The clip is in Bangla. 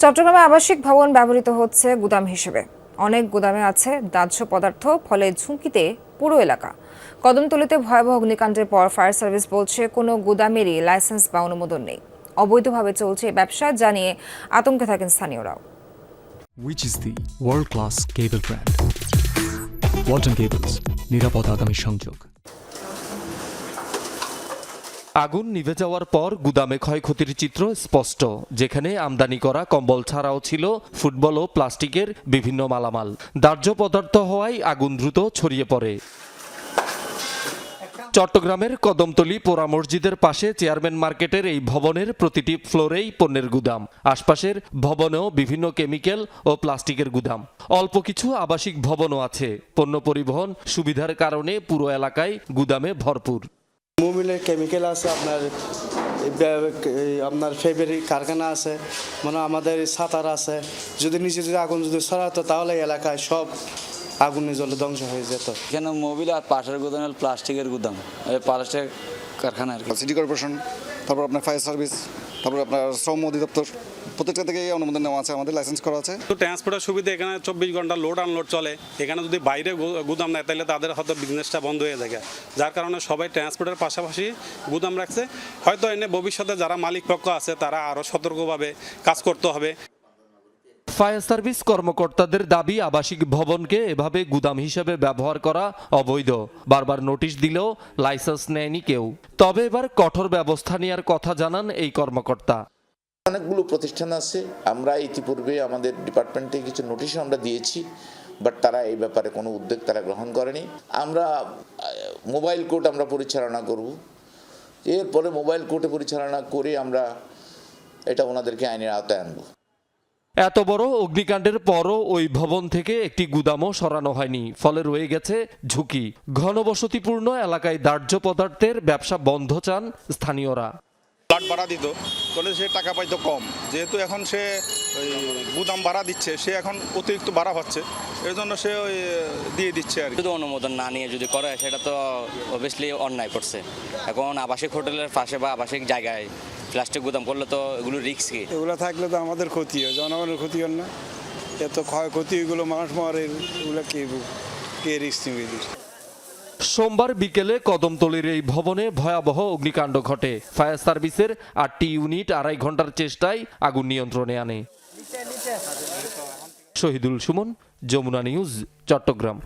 চট্টগ্রামে আবাসিক ভবন ব্যবহৃত হচ্ছে গুদাম হিসেবে। অনেক গুদামে আছে দাহ্য পদার্থ ফলে ঝুঁকিতে পুরো এলাকা। কদমতলিতে ভয়াবহ অগ্নিকাণ্ডের পর ফায়ার সার্ভিস বলছে কোনো গুদামেরই লাইসেন্স বা অনুমোদন নেই। অবৈধভাবে চলছে ব্যবসা জানিয়ে আতঙ্কে থাকেন স্থানীয়রাও। Which is the world class cable brand. Walton Cables, নিরাপদ আগামী সংযোগ। আগুন নিভে যাওয়ার পর গুদামে ক্ষয়ক্ষতির চিত্র স্পষ্ট, যেখানে আমদানি করা কম্বল ছাড়াও ছিল ফুটবল ও প্লাস্টিকের বিভিন্ন মালামাল। দাহ্য পদার্থ হওয়ায় আগুন দ্রুত ছড়িয়ে পড়ে। চট্টগ্রামের কদমতলী পোড়া মসজিদের পাশে চেয়ারম্যান মার্কেটের এই ভবনের প্রতিটি ফ্লোরেই পণ্যের গুদাম। আশপাশের ভবনেও বিভিন্ন কেমিক্যাল ও প্লাস্টিকের গুদাম। অল্প কিছু আবাসিক ভবনও আছে। পণ্য পরিবহন সুবিধার কারণে পুরো এলাকায় গুদামে ভরপুর। মোবিলের কেমিক্যাল আছে আপনার আপনার ফেব্রিক কারখানা আছে মানে আমাদের সাঁতার আছে। যদি নিচে যদি আগুন যদি সরাতো তাহলে এলাকায় সব আগুনে জলে ধ্বংস হয়ে যেত। এখানে মোবিল আর পাশের গুদাম হলো প্লাস্টিকের গুদাম? প্লাস্টিক কারখানা আর কি। সিটি কর্পোরেশন তারপর আপনার ফায়ার সার্ভিস তারপর আপনার শ্রম অধিদপ্তর। প্রত্যেকটা থেকে অনুমোদন নেওয়া আছে আমাদের লাইসেন্স করা আছে। তো ট্রান্সপোর্টের সুবিধা এখানে চব্বিশ ঘণ্টা লোড আনলোড চলে। এখানে যদি বাইরে গুদাম নেয় তাহলে তাদের হয়তো বিজনেসটা বন্ধ হয়ে যায় যার কারণে সবাই ট্রান্সপোর্টের পাশাপাশি গুদাম রাখছে। হয়তো এনে ভবিষ্যতে যারা মালিক পক্ষ আছে তারা আরও সতর্কভাবে কাজ করতে হবে। ফায়ার সার্ভিস কর্মকর্তাদের দাবি আবাসিক ভবনকে এভাবে গুদাম হিসেবে ব্যবহার করা অবৈধ। বারবার নোটিশ দিলেও লাইসেন্স নেয়নি কেউ। তবে এবার কঠোর ব্যবস্থা নেওয়ার কথা জানান এই কর্মকর্তা। অনেকগুলো প্রতিষ্ঠান আছে। আমরা ইতিপূর্বে আমাদের ডিপার্টমেন্টে কিছু নোটিশও আমরা দিয়েছি, বাট তারা এই ব্যাপারে কোনো উদ্যোগ তারা গ্রহণ করেনি। আমরা মোবাইল কোর্ট আমরা পরিচালনা করব। এরপরে মোবাইল কোর্টে পরিচালনা করে আমরা এটা ওনাদেরকে আইনের আওতায় আনব। এত বড় অগ্নিকাণ্ডের পরও ওই ভবন থেকে একটি গুদামও সরানো হয়নি, ফলে রয়ে গেছে ঝুঁকি। ঘনবসতিপূর্ণ এলাকায় দাহ্য পদার্থের ব্যবসা বন্ধ চান স্থানীয়রা। প্লাট ভাড়া দিত। তাহলে সে টাকা পাইতো কম। যেহেতু এখন সে ওই গুদাম ভাড়া দিচ্ছে সে এখন অতিরিক্ত ভাড়া পাচ্ছে। এই জন্য সে ওই দিয়ে দিচ্ছে আর শুধু অনুমোদন না নিয়ে যদি করে সেটা তো অবভিয়াসলি অন্যায় করছে। এখন আবাসিক হোটেলের পাশে বা আবাসিক জায়গায় প্লাস্টিক গুদাম করলে তো এগুলো রিস্ক কি? এগুলো থাকলে তো আমাদের ক্ষতি হয় জনগণের ক্ষতি হয় না। এত ক্ষয়ক্ষতি এগুলো মানুষ মরে এগুলো কে কে রিস্ক নেবে? সোমবার বিকেলে কদমতলির এই ভবনে ভয়াবহ অগ্নিকাণ্ড ঘটে। ফায়ার সার্ভিসের আটটি ইউনিট আড়াই ঘণ্টার চেষ্টায় আগুন নিয়ন্ত্রণে আনে। শহীদুল সুমন, যমুনা নিউজ, চট্টগ্রাম।